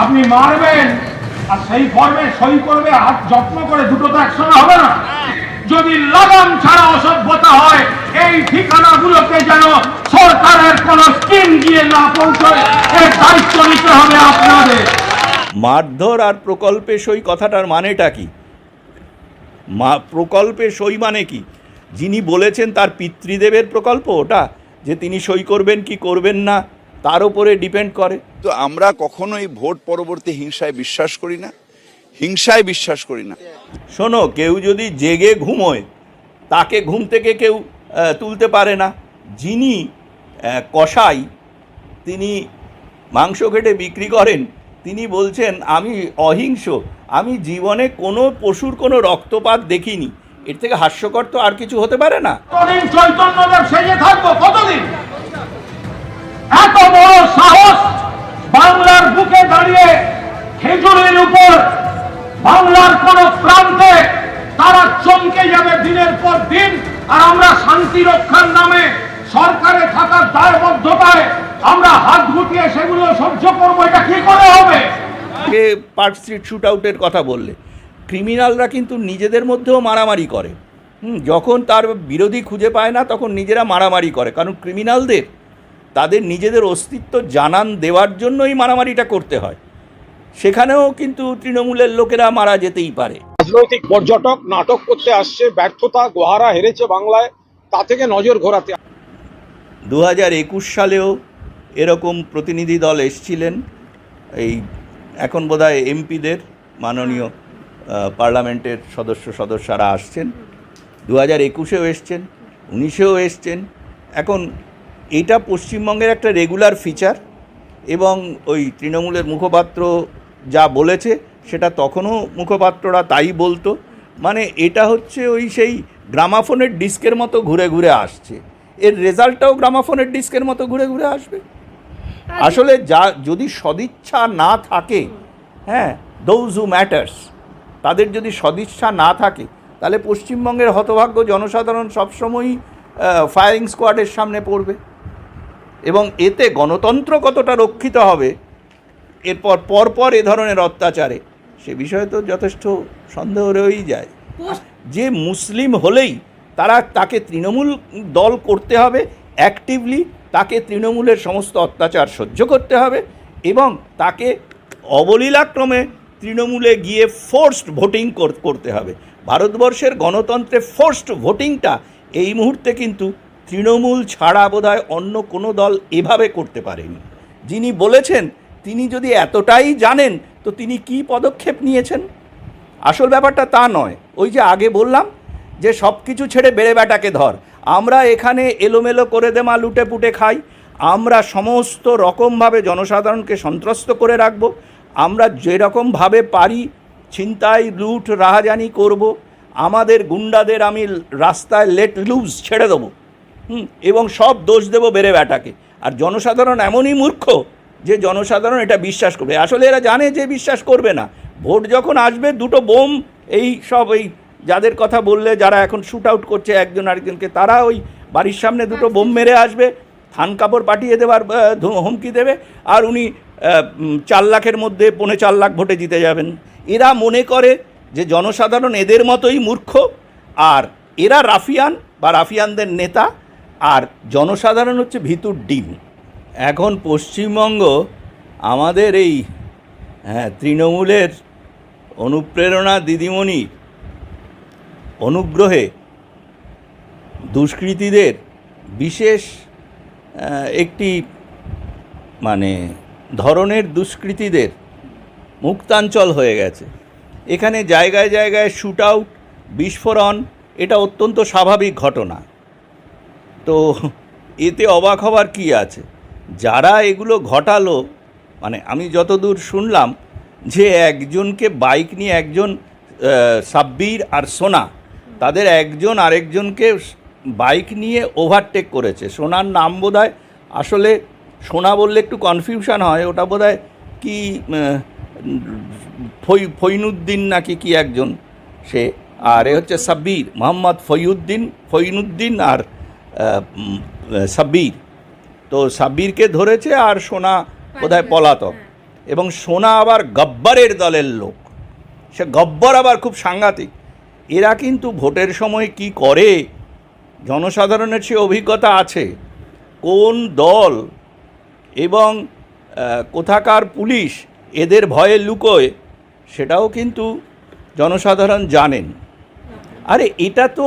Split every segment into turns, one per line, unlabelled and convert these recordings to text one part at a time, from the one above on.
আপনি মারবেন, আর সেই ফর্মে সই করবে, হাত যত্ন করে দুটো তো একসঙ্গে হবে না। যদি লাগাম ছাড়া অসভ্যতা হয়, এই ঠিকানাগুলোকে যেন সরকারের কোন স্কিম গিয়ে না পৌঁছয়, এর দায়িত্ব নিতে হবে আপনাদের।
মারধর আর প্রকল্পে সই কথাটার মানেটা কি? মা, প্রকল্পে সই মানে কি? যিনি বলেছেন তার পিতৃদেবের প্রকল্প ওটা, যে তিনি সই করবেন কি করবেন না তার উপরে ডিপেন্ড করে।
তো আমরা কখনোই ভোট পরবর্তী হিংসায় বিশ্বাস করি না হিংসায় বিশ্বাস করি না।
শোনো কেউ যদি জেগে ঘুমোয় তাকে ঘুম থেকে কেউ তুলতে পারে না। যিনি কষাই তিনি মাংস কেটে বিক্রি করেন তিনি বলছেন আমি অহিংস আমি জীবনে কোনো পশুর কোনো রক্তপাত দেখিনি। এর থেকে হাস্যকর তো আর কিছু হতে পারে না?
কতদিন সেজে থাকব কতদিন? এত বড় সাহস বাংলার বুকে দাঁড়িয়ে খেজুরের উপর বাংলার কোন প্রান্তে তারা চমকে যাবে দিনের পর দিন আর আমরা শান্তি রক্ষার নামে সরকারে থাকার দায়বদ্ধতায় আমরা হাত গুটিয়ে সেগুলো সহ্য করব এটা কি করে হবে?
পার্ক স্ট্রিট শুট আউটের কথা বললে। ক্রিমিনালরা কিন্তু নিজেদের মধ্যেও মারামারি করে। হুম, যখন তার বিরোধী খুঁজে পায় না তখন নিজেরা মারামারি করে কারণ ক্রিমিনালদের তাদের নিজেদের অস্তিত্ব জানান দেওয়ার জন্যই মারামারিটা করতে হয়। সেখানেও কিন্তু তৃণমূলের লোকেরা মারা যেতেই পারে।
রাজনৈতিক পর্যটক নাটক করতে আসছে ব্যর্থতা গোহারা হেরেছে বাংলায় তা থেকে নজর ঘোরাতে
দু হাজার একুশ সালেও এরকম প্রতিনিধি দল এসছিলেন। এই এখন বোধহয় এমপিদের মাননীয় পার্লামেন্টের সদস্য সদস্যরা আসছেন। দু হাজার একুশেও এসছেন উনিশেও এসছেন। এখন এটা পশ্চিমবঙ্গের একটা রেগুলার ফিচার এবং ওই তৃণমূলের মুখপাত্র যা বলেছে সেটা তখনও মুখপাত্ররা তাই বলতো। মানে এটা হচ্ছে ওই সেই গ্রামাফোনের ডিস্কের মতো ঘুরে ঘুরে আসছে। এর রেজাল্টটাও গ্রামাফোনের ডিস্কের মতো ঘুরে ঘুরে আসবে। আসলে যা যদি সদিচ্ছা না থাকে হ্যাঁ দোজ হু ম্যাটার্স তাদের যদি সদিচ্ছা না থাকে তাহলে পশ্চিমবঙ্গের হতভাগ্য জনসাধারণ সবসময়ই ফায়ারিং স্কোয়াডের সামনে পড়বে। এবং এতে গণতন্ত্র কতটা রক্ষিত হবে, এরপর পরপর এ ধরনের অত্যাচারে, সে বিষয়ে তো যথেষ্ট সন্দেহ রয়েই যায়। যে মুসলিম হলেই তারা তাকে তৃণমূল দল করতে হবে অ্যাক্টিভলি তাকে তৃণমূলের সমস্ত অত্যাচার সহ্য করতে হবে এবং তাকে অবলীলাক্রমে তৃণমূলে গিয়ে ফোর্সড ভোটিং করতে হবে। ভারতবর্ষের গণতন্ত্রে ফোর্সড ভোটিংটা এই মুহূর্তে কিন্তু তৃণমূল ছাড়া বোধহয় অন্য কোনো দল এভাবে করতে পারেনি। যিনি বলেছেন, তিনি যদি এতটাই জানেন, তো তিনি কি পদক্ষেপ নিয়েছেন? আসল ব্যাপারটা তা নয়। ওই যে আগে বললাম যে সব কিছু ছেড়ে বেড়ে বেটাকে ধর। আমরা এখানে এলোমেলো করে দেমা লুটে পুটে খাই। আমরা সমস্ত রকমভাবে জনসাধারণকে সন্ত্রস্ত করে রাখব। আমরা যেরকমভাবে পারি ছিনতাই, লুট, রাহাজানি করব। আমাদের গুন্ডাদের আমি রাস্তায় লেট লুজ ছেড়ে দেবো। হুম এবং সব দোষ দেবো বেড়ে বেটাকে। আর জনসাধারণ এমনই মূর্খ যে জনসাধারণ এটা বিশ্বাস করবে। আসলে এরা জানে যে বিশ্বাস করবে না। ভোট যখন আসবে দুটো বোম এই সব এই যাদের কথা বললে যারা এখন শ্যুট আউট করছে একজন আরেকজনকে তারা ওই বাড়ির সামনে দুটো বোম মেরে আসবে থান কাপড় পাঠিয়ে ধু- হুমকি দেবে আর উনি চার লাখের মধ্যে পৌনে চার লাখ ভোটে জিতে যাবেন। এরা মনে করে যে জনসাধারণ এদের মতোই মূর্খ আর এরা রাফিয়ান বা রাফিয়ানদের নেতা আর জনসাধারণ হচ্ছে ভিতুর ডিম। এখন পশ্চিমবঙ্গ আমাদের এই হ্যাঁ তৃণমূলের অনুপ্রেরণা দিদিমণির অনুগ্রহে দুষ্কৃতীদের বিশেষ একটি মানে ধরনের দুষ্কৃতীদের মুক্তাঞ্চল হয়ে গেছে। এখানে জায়গায় জায়গায় শ্যুট আউট, বিস্ফোরণ, এটা অত্যন্ত স্বাভাবিক ঘটনা। তো এতে অবাক হবার কি আছে? যারা এগুলো ঘটালো মানে আমি যতদূর শুনলাম যে একজনকে বাইক নিয়ে একজন সাব্বির আর সোনা, তাদের একজন আরেকজনকে বাইক নিয়ে ওভারটেক করেছে। সোনার নাম বোধহয় আসলে সোনা বললে একটু কনফিউশন হয়, ওটা বোধহয় কি ফই, ফইনুদ্দিন নাকি কি একজন সে? আর এ হচ্ছে সাব্বির, মোহাম্মদ ফইউদ্দিন, ফইনুদ্দিন আর সাব্বির। তো সাব্বিরকে ধরেছে আর সোনা বোধহয় পলাতক। এবং সোনা আবার গব্বরের দলের লোক। সে গব্বর আবার খুব সাংঘাতিক। এরা কিন্তু ভোটের সময় কি করে? জনসাধারণের সে অভিজ্ঞতা আছে। কোন দল এবং কোথাকার পুলিশ এদের ভয়ে লুকোয় সেটাও কিন্তু জনসাধারণ জানেন। আরে এটা তো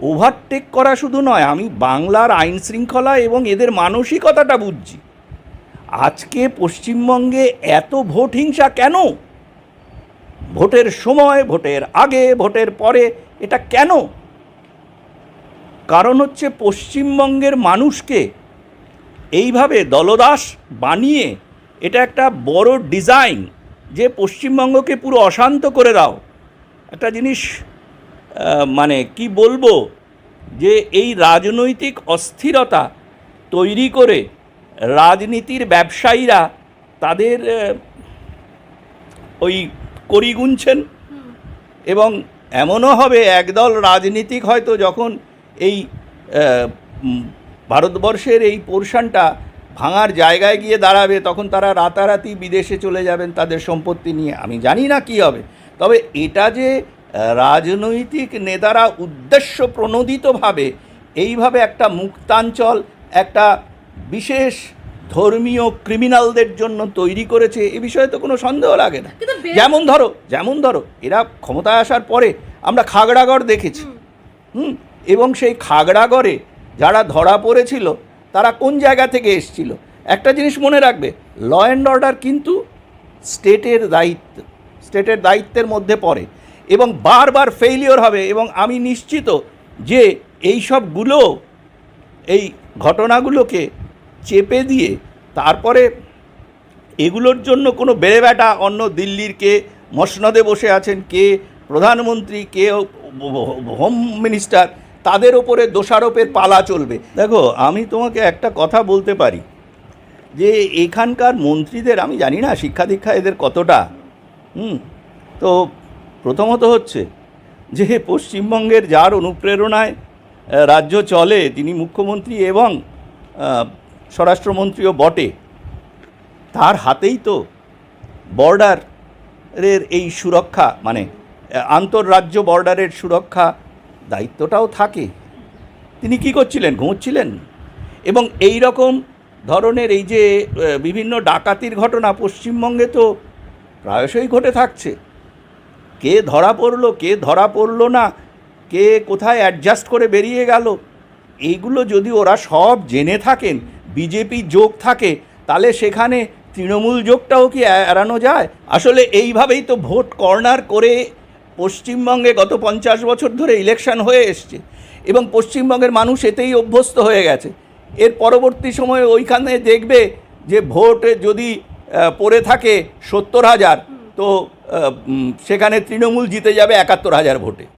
ওভারটেক করা শুধু নয়, আমি বাংলার আইন শৃঙ্খলা এবং এদের মানসিকতাটা বুঝছি। আজকে পশ্চিমবঙ্গে এত ভোট হিংসা কেন? ভোটের সময়, ভোটের আগে, ভোটের পরে এটা কেন? কারণ হচ্ছে পশ্চিমবঙ্গের মানুষকে এইভাবে দলদাস বানিয়ে এটা একটা বড় ডিজাইন যে পশ্চিমবঙ্গকে পুরো অশান্ত করে দাও। একটা জিনিস মানে কি বলব? যে এই রাজনৈতিক অস্থিরতা তৈরি করে রাজনীতির ব্যবসায়ীরা তাদের ওই করি গুনছেন। এবং এমনও হবে একদল রাজনীতিক হয়তো যখন এই ভারতবর্ষের এই পোর্শনটা ভাঙার জায়গায় গিয়ে দাঁড়াবে তখন তারা রাতারাতি বিদেশে চলে যাবেন তাদের সম্পত্তি নিয়ে। আমি জানি না কি হবে। তবে এটা যে রাজনৈতিক নেতারা উদ্দেশ্য প্রণোদিতভাবে এইভাবে একটা মুক্তাঞ্চল একটা বিশেষ ধর্মীয় ক্রিমিনালদের জন্য তৈরি করেছে এ বিষয়ে তো কোনো সন্দেহ লাগে না। যেমন ধরো যেমন ধরো এরা ক্ষমতায় আসার পরে আমরা খাগড়াগড় দেখেছি। হুম। এবং সেই খাগড়াগড়ে যারা ধরা পড়েছিল তারা কোন জায়গা থেকে এসছিল? একটা জিনিস মনে রাখবে ল অ্যান্ড অর্ডার কিন্তু স্টেটের দায়িত্ব স্টেটের দায়িত্বের মধ্যে পড়ে। এবং বারবার ফেইলিওর হবে এবং আমি নিশ্চিত যে এই সবগুলো এই ঘটনাগুলোকে চেপে দিয়ে তারপরে এগুলোর জন্য কোনো বেড়ে বেটা অন্য দিল্লির কে, মসনদে বসে আছেন কে, প্রধানমন্ত্রী কে, হোম মিনিস্টার, তাদের ওপরে দোষারোপের পালা চলবে। দেখো, আমি তোমাকে একটা কথা বলতে পারি, যে এখানকার মন্ত্রীদের, আমি জানি না শিক্ষা দীক্ষা এদের কতটা, হুম, তো প্রথমত হচ্ছে যে পশ্চিমবঙ্গের যার অনুপ্রেরণায় রাজ্য চলে, তিনি মুখ্যমন্ত্রী এবং স্বরাষ্ট্রমন্ত্রীও বটে। তার হাতেই তো বর্ডারের এই সুরক্ষা মানে আন্তঃরাজ্য বর্ডারের সুরক্ষা দায়িত্বটাও থাকে। তিনি কি করছিলেন? ঘুমোচ্ছিলেন? এবং এই রকম ধরনের এই যে বিভিন্ন ডাকাতির ঘটনা পশ্চিমবঙ্গে তো প্রায়শই ঘটে থাকছে। কে ধরা পড়ল, কে ধরা পড়ল না, কে কোথায় অ্যাডজাস্ট করে বেরিয়ে গেল? এইগুলো যদি ওরা সব জেনে থাকেন বিজেপি যোগ থাকে, তাহলে সেখানে তৃণমূল যোগটাও কি এড়ানো যায়? আসলে এইভাবেই তো ভোট কর্নার করে পশ্চিমবঙ্গে গত পঞ্চাশ বছর ধরে ইলেকশন হয়ে এসছে এবং পশ্চিমবঙ্গের মানুষ এতেই অভ্যস্ত হয়ে গেছে। এর পরবর্তী সময়ে ওইখানে দেখবে যে ভোট যদি পড়ে থাকে সত্তর হাজার, তো সেখানে তৃণমূল জিতে যাবে একাত্তর হাজার ভোটে।